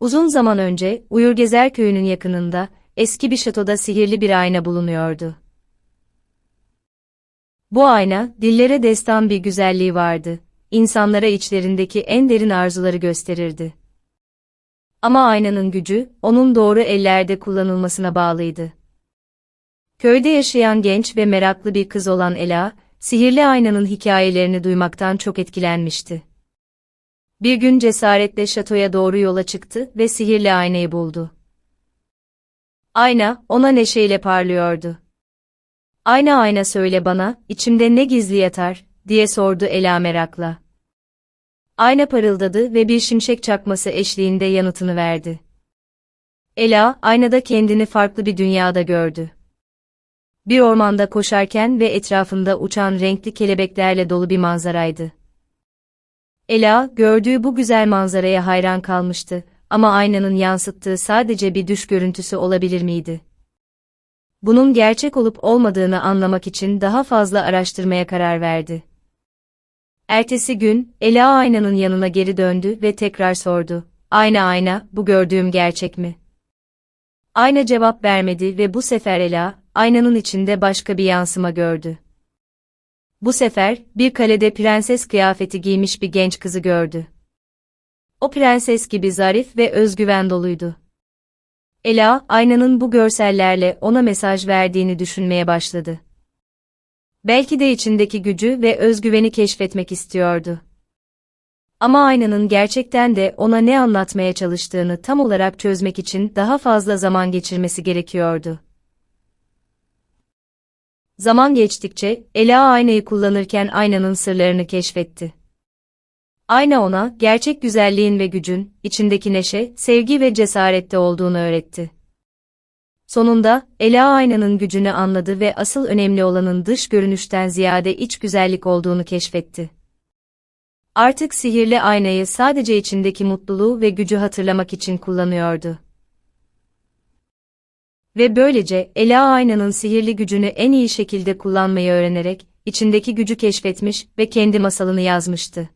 Uzun zaman önce, Uyurgezer köyünün yakınında, eski bir şatoda sihirli bir ayna bulunuyordu. Bu ayna, dillere destan bir güzelliği vardı. İnsanlara içlerindeki en derin arzuları gösterirdi. Ama aynanın gücü, onun doğru ellerde kullanılmasına bağlıydı. Köyde yaşayan genç ve meraklı bir kız olan Ela, sihirli aynanın hikayelerini duymaktan çok etkilenmişti. Bir gün cesaretle şatoya doğru yola çıktı ve sihirli aynayı buldu. Ayna, ona neşeyle parlıyordu. Ayna ayna söyle bana, içimde ne gizli yatar, diye sordu Ela merakla. Ayna parıldadı ve bir şimşek çakması eşliğinde yanıtını verdi. Ela, aynada kendini farklı bir dünyada gördü. Bir ormanda koşarken ve etrafında uçan renkli kelebeklerle dolu bir manzaraydı. Ela, gördüğü bu güzel manzaraya hayran kalmıştı ama aynanın yansıttığı sadece bir düş görüntüsü olabilir miydi? Bunun gerçek olup olmadığını anlamak için daha fazla araştırmaya karar verdi. Ertesi gün, Ela aynanın yanına geri döndü ve tekrar sordu. Ayna ayna, bu gördüğüm gerçek mi? Ayna cevap vermedi ve bu sefer Ela, aynanın içinde başka bir yansıma gördü. Bu sefer, bir kalede prenses kıyafeti giymiş bir genç kızı gördü. O prenses gibi zarif ve özgüven doluydu. Ela, aynanın bu görsellerle ona mesaj verdiğini düşünmeye başladı. Belki de içindeki gücü ve özgüveni keşfetmek istiyordu. Ama aynanın gerçekten de ona ne anlatmaya çalıştığını tam olarak çözmek için daha fazla zaman geçirmesi gerekiyordu. Zaman geçtikçe, Ela aynayı kullanırken aynanın sırlarını keşfetti. Ayna ona, gerçek güzelliğin ve gücün, içindeki neşe, sevgi ve cesarette olduğunu öğretti. Sonunda, Ela aynanın gücünü anladı ve asıl önemli olanın dış görünüşten ziyade iç güzellik olduğunu keşfetti. Artık sihirli aynayı sadece içindeki mutluluğu ve gücü hatırlamak için kullanıyordu. Ve böylece Ela aynanın sihirli gücünü en iyi şekilde kullanmayı öğrenerek, içindeki gücü keşfetmiş ve kendi masalını yazmıştı.